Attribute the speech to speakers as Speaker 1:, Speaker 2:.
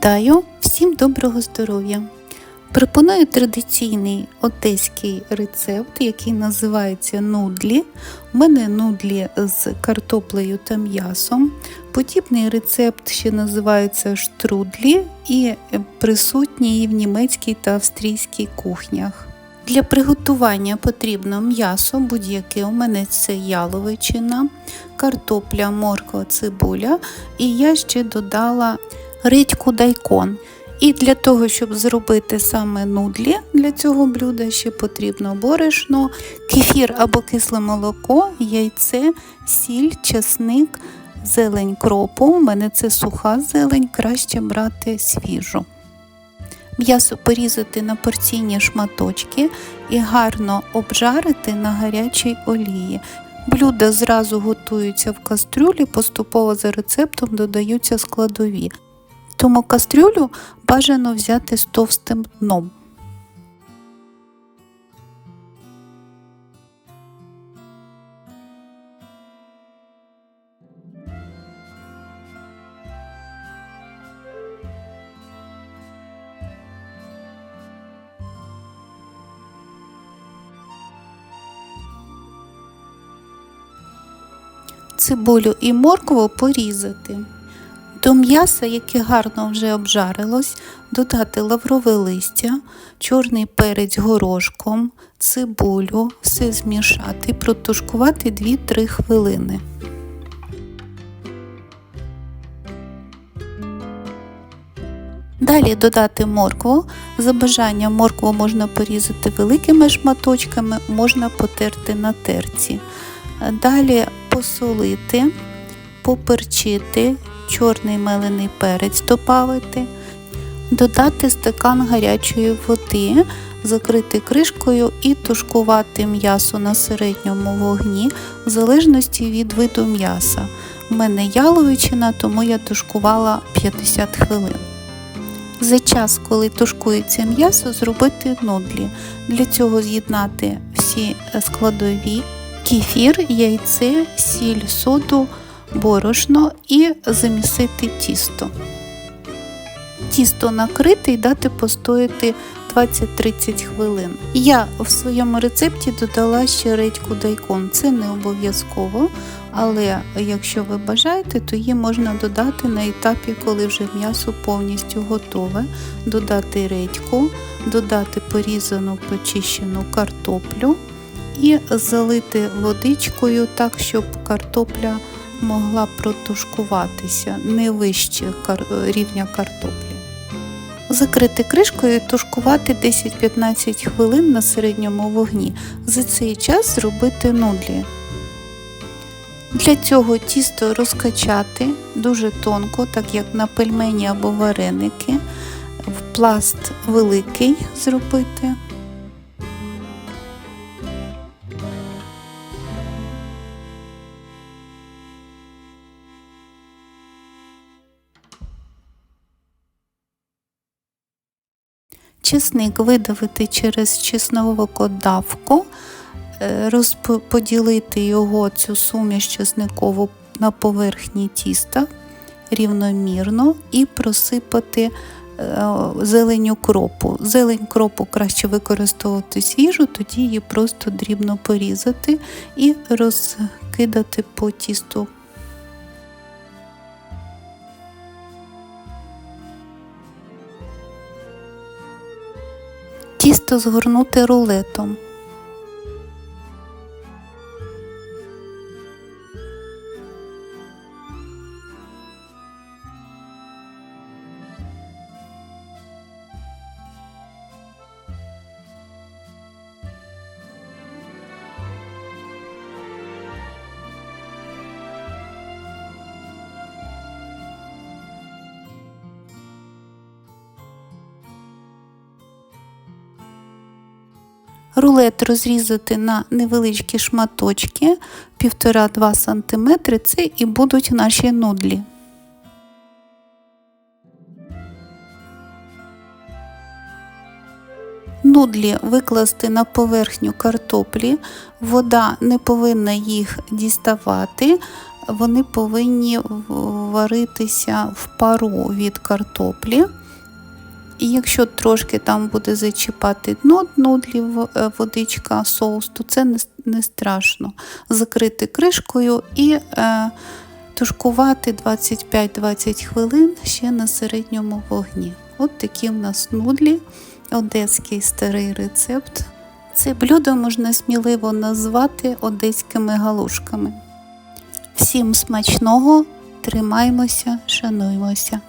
Speaker 1: Вітаю! Всім доброго здоров'я! Пропоную традиційний одеський рецепт, який називається нудлі. У мене нудлі з картоплею та м'ясом. Подібний рецепт ще називається штрудлі і присутній в німецькій та австрійській кухнях. Для приготування потрібно м'ясо, будь-яке у мене це яловичина, картопля, морква, цибуля, і я ще додала редьку дайкон. І для того, щоб зробити саме нудлі для цього блюда, ще потрібно борошно, кефір або кисле молоко, яйце, сіль, часник, зелень кропу. У мене це суха зелень, краще брати свіжу. М'ясо порізати на порційні шматочки і гарно обжарити на гарячій олії. Блюда зразу готуються в кастрюлі, поступово за рецептом додаються складові. Тому кастрюлю бажано взяти з товстим дном. Цибулю і моркву порізати. До м'яса, яке гарно вже обжарилось, додати лаврове листя, чорний перець горошком, цибулю, все змішати протушкувати 2-3 хвилини. Далі додати моркву. За бажанням моркву можна порізати великими шматочками, можна потерти на терці. Далі посолити, поперчити, чорний мелений перець додати, додати стакан гарячої води, закрити кришкою і тушкувати м'ясо на середньому вогні в залежності від виду м'яса. У мене яловичина, тому я тушкувала 50 хвилин. За час, коли тушкується м'ясо, зробити нудлі. Для цього з'єднати всі складові, кефір, яйце, сіль, соду, борошно і замісити тісто. Тісто накрити і дати постояти 20-30 хвилин. Я в своєму рецепті додала ще редьку дайкон. Це не обов'язково, але якщо ви бажаєте, то її можна додати на етапі, коли вже м'ясо повністю готове, додати редьку, додати порізану почищену картоплю і залити водичкою так, щоб картопля могла протушкуватися не вище рівня картоплі. Закрити кришкою і тушкувати 10-15 хвилин на середньому вогні. За цей час зробити нудлі. Для цього тісто розкачати дуже тонко, так як на пельмені або вареники, в пласт великий зробити. Чесник видавити через чесновикодавку, розподілити його, цю суміш чесникову на поверхні тіста рівномірно і просипати зеленю кропу. Зелень кропу краще використовувати свіжу, тоді її просто дрібно порізати і розкидати по тісту. Згорнути рулетом. Рулет розрізати на невеличкі шматочки 1,5-2 см, це і будуть наші нудлі. Нудлі викласти на поверхню картоплі, вода не повинна їх діставати, вони повинні варитися в пару від картоплі. І якщо трошки там буде зачіпати дно нудлі е, водичка, соус, то це не, страшно. Закрити кришкою і е, тушкувати 25-20 хвилин ще на середньому вогні. От такі в нас нудлі, одеський старий рецепт. Це блюдо можна сміливо назвати одеськими галушками. Всім смачного, тримаймося, шануймося.